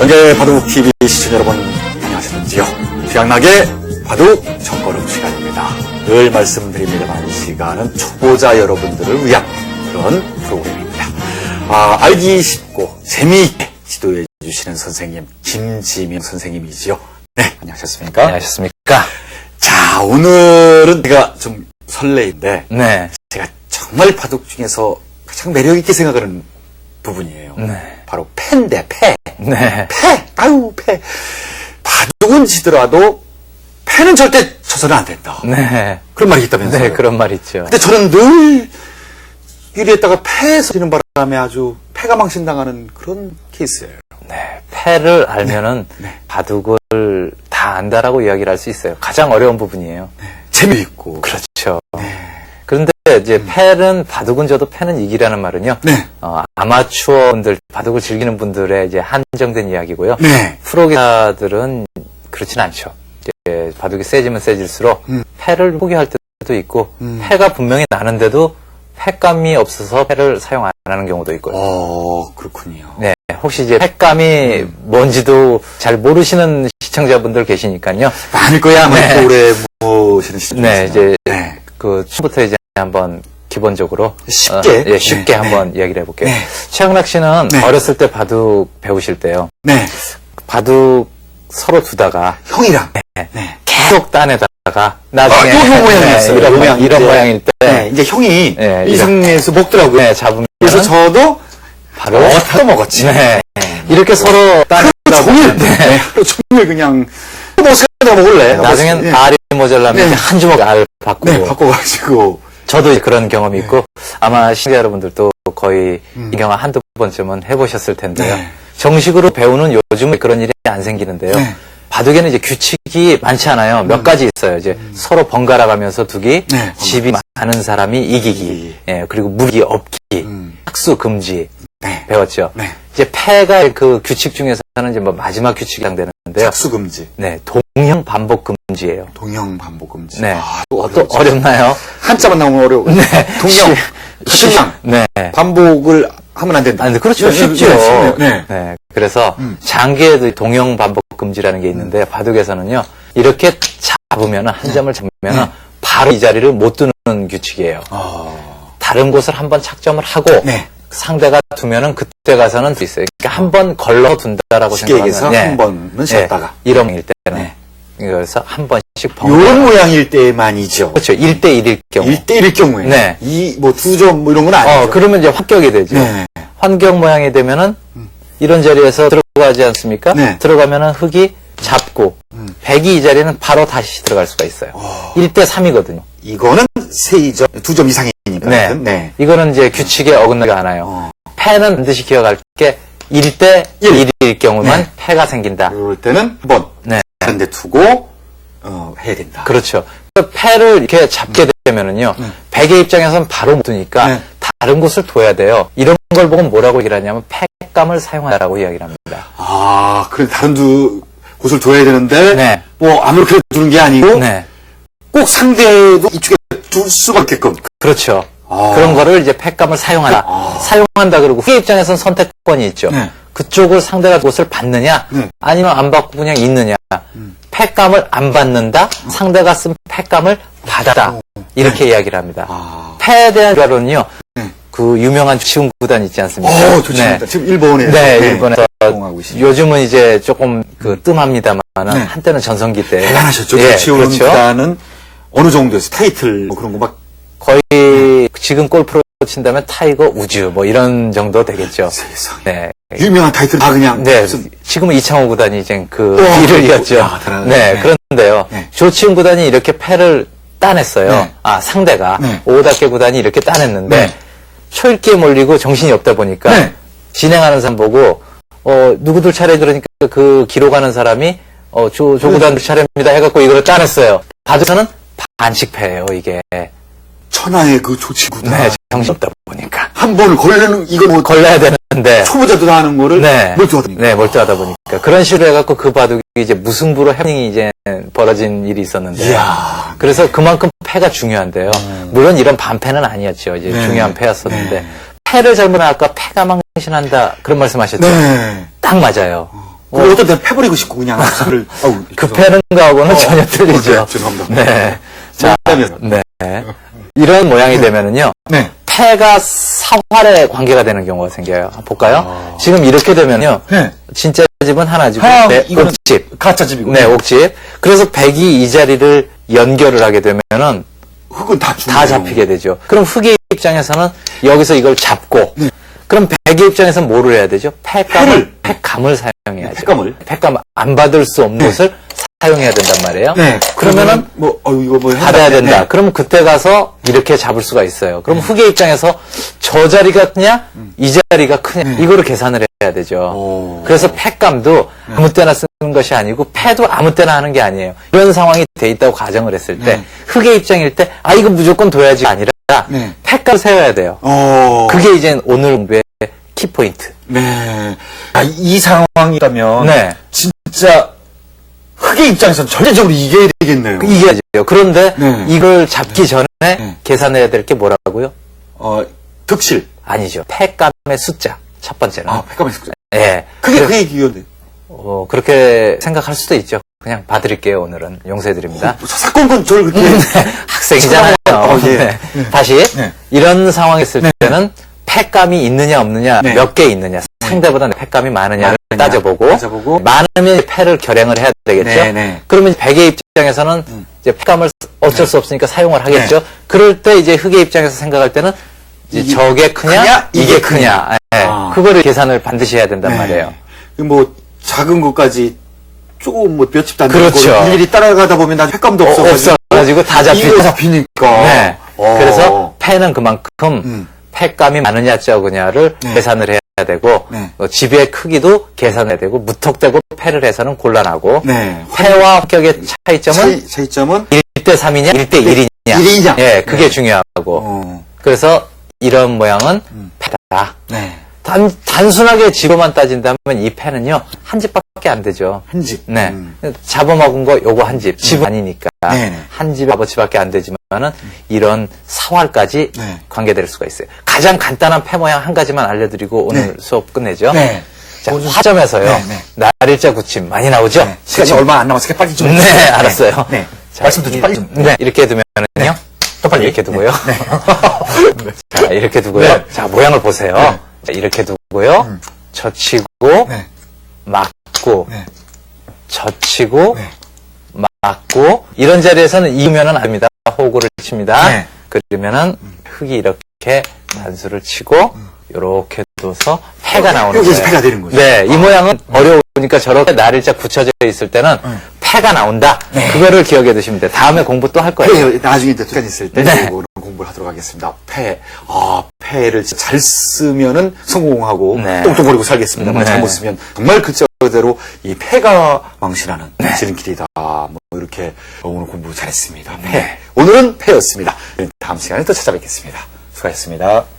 연계 바둑 TV 시청 여러분 안녕하셨는지요? 귀향나게 바둑 첫걸음 시간입니다. 늘 말씀드립니다만 이 시간은 초보자 여러분들을 위한 그런 프로그램입니다. 아, 알기 쉽고 재미있게 지도해 주시는 선생님 김지민 선생님이지요. 네, 안녕하셨습니까? 안녕하셨습니까? 자, 오늘은 제가 좀 설레인데 네. 제가 정말 바둑 중에서 가장 매력 있게 생각하는 부분이에요. 네. 바로 패인데 패. 네. 패! 아유, 패. 바둑은 지더라도 패는 절대 쳐서는 안 된다. 네. 그런 말이 있다면서요. 네, 그런 말 있죠. 근데 저는 늘 유리했다가 패에서 지는 바람에 아주 패가 망신당하는 그런 케이스예요. 네. 패를 알면은 네. 바둑을 다 안다라고 이야기를 할 수 있어요. 가장 어려운 부분이에요. 재미있고. 그렇죠. 그런데 이제 패는 바둑은 저도 패는 이기라는 말은요. 네. 어, 아마추어 분들, 바둑을 즐기는 분들의 이제 한정된 이야기고요. 네. 프로 기사들은 그렇진 않죠. 이제 바둑이 세지면 세질수록 음. 패를 포기할 때도 있고 음. 패가 분명히 나는데도 패감이 없어서 패를 사용 안 하는 경우도 있고요. 어, 그렇군요. 네, 혹시 이제 패감이 뭔지도 잘 모르시는 시청자분들 계시니까요. 많을 거야, 아마 네. 오래 모시는 시즌. 네, 이제 네. 그 처음부터 이제 한번 기본적으로 쉽게? 어, 예, 쉽게 네, 한번 이야기를 해볼게요. 네. 최영락 씨는 네. 어렸을 때 바둑 배우실 때요. 네. 바둑 서로 두다가 형이랑. 네. 계속 따내다가 나중에 아, 요, 요 모양이었어요. 네, 이런, 요 모양, 이런 때. 모양일 때 네, 이제 형이 네, 이승에서 먹더라고요. 네, 잡으면 그래서 저도 바로 어, 또 먹었지. 네. 이렇게 서로 따내다 보면 네. 하루 종일 그냥, 뭐, 내가 먹을래. 나중엔 네. 알이 모자라면 네. 한 주먹 알 바꾸고 네, 바꿔가지고. 저도 그런 경험이 있고 아마 시청자 여러분들도 거의 음. 이 경험 한두 번쯤은 해보셨을 텐데요. 네. 정식으로 배우는 요즘은 그런 일이 안 생기는데요. 네. 바둑에는 이제 규칙이 많지 않아요. 몇 가지 있어요. 이제 서로 번갈아 가면서 두기, 네, 집이 많은 사람이 이기기, 이기기. 예, 그리고 무기 없기, 음. 학수 금지 네. 배웠죠. 네. 이제 패가 그 규칙 중에서는 이제 뭐 마지막 규칙이 해당되는데요. 착수 금지. 네, 동형 반복 금지예요. 동형 반복 금지. 네. 아, 또 어, 또. 어렵나요? 한자만 나오면 어려워. 동형. 시- 하지만 네. 반복을 하면 안 된다. 아, 근데 그렇죠. 네, 쉽죠. 네, 네. 네. 그래서 음. 장기에도 동형 반복 금지라는 게 있는데 바둑에서는요. 이렇게 잡으면은 한 점을 잡으면은 네. 바로 이 자리를 못 두는 규칙이에요. 어. 다른 곳을 한번 착점을 하고 네. 상대가 두면은 그때 가서는 수 있어요. 그러니까 한 번 걸러 둔다라고 쉽게 얘기해서 생각하면 한 번은 쉬었다가. 이런 일 때는 네. 그래서 한 번씩 번갈아 요런 모양일 때만이죠. 그렇죠. 1대1일 경우. 1대1일 경우에. 네. 이, 뭐, 두 점, 뭐, 이런 건 아니죠. 어, 그러면 이제 합격이 되죠. 네. 환경 모양이 되면은 이런 자리에서 들어가지 않습니까? 네. 들어가면은 흙이 잡고 백이 이 자리는 바로 다시 들어갈 수가 있어요. 1대 3이거든요. 이거는 세 점, 두 점 이상이 니까. 네. 네. 이거는 이제 규칙에 어긋나지 않아요. 어. 패는 반드시 기억할 게 1대 1일 경우만 네. 패가 생긴다. 그럴 때는 한 번. 네. 다른 데 두고, 어, 해야 된다. 그렇죠. 패를 이렇게 잡게 되면은요. 백의 입장에서는 바로 못 두니까 네. 다른 곳을 둬야 돼요. 이런 걸 보고 뭐라고 얘기를 하냐면 패감을 사용하라고 이야기를 합니다. 아, 그래, 다른 두 곳을 둬야 되는데, 네. 뭐, 아무렇게나 두는 게 아니고, 네. 꼭 상대도 이쪽에 둘 수밖에끔. 그렇죠. 아. 그런 거를 이제 패감을 사용하라. 사용한다 그러고 후계 입장에서는 선택권이 있죠. 네. 그쪽을 상대가 그것을 받느냐, 네. 아니면 안 받고 그냥 있느냐. 패감을 안 받는다, 상대가 쓴 패감을 받아라. 이렇게 이야기를 합니다. 아. 패에 대한 결론은요, 네. 그 유명한 지훈 구단 있지 않습니까? 어, 좋습니다. 네. 지금 일본에. 네, 일본에서 활동하고 있습니다. 요즘은 이제 조금 그 뜸합니다만 네. 한때는 전성기 때 대단하셨죠. 예, 조치훈 그렇죠. 구단은 어느 정도였어요? 타이틀, 뭐 그런 거 막. 거의 지금 골프로 친다면 타이거 우즈 뭐 이런 정도 되겠죠. 세상에. 네. 유명한 타이틀 다 그냥. 네, 무슨 지금은 이창호 구단이 이제 그 우와, 일을. 이었죠. 아, 대단하네. 네, 네. 그런데요. 네. 조치훈 구단이 이렇게 패를 따냈어요. 네. 아, 상대가. 네. 오다케 구단이 이렇게 따냈는데 네. 초읽기에 몰리고 정신이 없다 보니까 네. 진행하는 사람 보고 어, 누구들 차례 들으니까 그 기록하는 사람이 어, 조, 조 구단 차례입니다 해갖고 이걸 따냈어요. 받아서는 반칙패예요, 이게. 천하의 그 조치 구단. 네, 정신 없다 보니까. 한 번을 걸려는, 이거 뭐, 걸려야 되는데. 초보자도 다 하는 거를. 네. 몰두하다. 네, 몰두하다 보니까. 그런 식으로 해갖고 그 바둑이 이제 무승부로 해닝이 이제 벌어진 일이 있었는데. 이야. 그래서 그만큼 패가 중요한데요. 물론 이런 반패는 아니었죠. 이제 네. 중요한 패였었는데. 네. 패를 잘못 아까 패가 망신한다 그런 말씀 하셨죠? 네. 딱 맞아요. 그 어떤 데는 패버리고 싶고 그냥 아우 그 패는 거하고는 전혀 틀리죠. 네, 죄송합니다. 네. 자, 농담이었습니다. 네. 이런 모양이 되면은요. 네. 패가 사활에 관계가 되는 경우가 생겨요. 볼까요? 지금 이렇게 되면요. 네. 진짜 집은 하나지고 아, 네, 옥집. 가짜 집이고. 네, 옥집. 그래서 백이 이 자리를 연결을 하게 되면은 흙은 다 다 잡히게 되죠. 그럼 흑의 입장에서는 여기서 이걸 잡고 그럼 백의 입장에서는 뭐를 해야 되죠? 패감을 패를. 패감을 사용해야죠. 패감을. 패감 안 받을 수 없는 것을 사용해야 된단 말이에요. 네. 그러면은 뭐 어, 이거 뭐 받아야 해야 된다. 네. 그럼 그때 가서 이렇게 잡을 수가 있어요. 그럼 흑의 입장에서 저 자리가 크냐, 이 자리가 크냐, 이거를 계산을 해야 되죠. 오. 그래서 패감도 아무 때나 쓰는 것이 아니고 패도 아무 때나 하는 게 아니에요. 이런 상황이 돼 있다고 가정을 했을 때 네. 흑의 입장일 때 아 이거 무조건 둬야지 아니라 네. 패감을 세워야 돼요. 어. 그게 이제 오늘 공부의 키포인트. 네. 아, 이 상황이라면 네. 진짜 흑의 입장에서는 절대적으로 이겨야 되겠네요. 이게 그런데 네. 이걸 잡기 전에 계산해야 될 게 뭐라고요? 어, 득실. 아니죠. 패감의 숫자. 첫 번째는. 아, 패감의 숫자. 예. 그게 그래- 그게 이겨야 어, 그렇게 생각할 수도 있죠. 그냥 봐드릴게요, 오늘은. 용서해드립니다. 사건건 저를 그렇게 학생이잖아요. 어, 예. 네. 다시, 네. 이런 상황이 있을 때는 패감이 있느냐, 없느냐, 네. 몇 개 있느냐, 상대보다 패감이 많으냐를 많으냐, 따져보고, 따져보고. 많으면 패를 결행을 해야 되겠죠. 네, 네. 그러면 백의 입장에서는 이제 패감을 어쩔 수 없으니까 사용을 하겠죠. 그럴 때 이제 흑의 입장에서 생각할 때는 이제 저게 크냐, 크냐, 이게 크냐. 예. 아. 그거를 계산을 반드시 해야 된단 말이에요. 네. 뭐 작은 것까지 조금 뭐 몇집도 안 그렇죠. 일일이 따라가다 보면 나 횟감도 어, 없어가지고 없어가지고 다. 이거 잡히니까. 네. 어. 그래서 패는 그만큼 음. 패감이 많으냐 적으냐를 네. 계산을 해야 되고 네. 어, 집의 크기도 계산해야 되고 무턱대고 패를 해서는 곤란하고 네. 패와 합격의 차이점은 차이, 차이점은 1대 3이냐 1대 1이냐 일이냐. 예, 그게 네. 중요하고 어. 그래서 이런 모양은 패다. 네. 단, 단순하게 집어만 따진다면 이 패는요 한 집밖에 안 되죠. 한 집. 네. 음. 잡아먹은 거 요거 한 집. 집은 아니니까. 네네. 한 집에 아버지밖에 안 되지만은 이런 사활까지 네. 관계될 수가 있어요. 가장 간단한 패 모양 한 가지만 알려드리고 오늘 네. 수업 끝내죠. 네. 자, 화점에서요. 네, 네. 날일자 구침 많이 나오죠? 네. 시간이 얼마 안 남았으니까 빨리 좀. 네, 해주세요. 알았어요. 네. 자, 말씀도 좀 이- 빨리 좀. 네, 이렇게 두면은요. 또 빨리. 이렇게 두고요. 네. 자, 이렇게 두고요. 네. 자, 모양을 보세요. 네. 자, 이렇게 두고요. 젖히고, 네. 막고, 네. 젖히고, 네. 맞고 이런 자리에서는 이으면은 압니다. 호구를 칩니다. 네. 그러면은 흙이 이렇게 단수를 치고 요렇게 둬서 패가 나오는 여기서 거예요. 패가 되는 거죠. 네, 이 모양은 어려우니까 저렇게 날일자 굳혀져 있을 때는 패가 나온다. 그거를 기억해 두시면 돼요. 다음에 공부 또 할 거예요. 패, 나중에 이제 시간 있을 때 네. 이거는 공부를 하도록 하겠습니다. 패. 아, 진짜 잘 쓰면은 성공하고 네. 똥똥거리고 살겠습니다만 네. 잘못 쓰면 정말 글자 그대로 이 패가 망신하는 지름길이다. 뭐 이렇게 오늘 공부 잘했습니다. 패. 오늘은 패였습니다. 다음 시간에 또 찾아뵙겠습니다. 수고하셨습니다.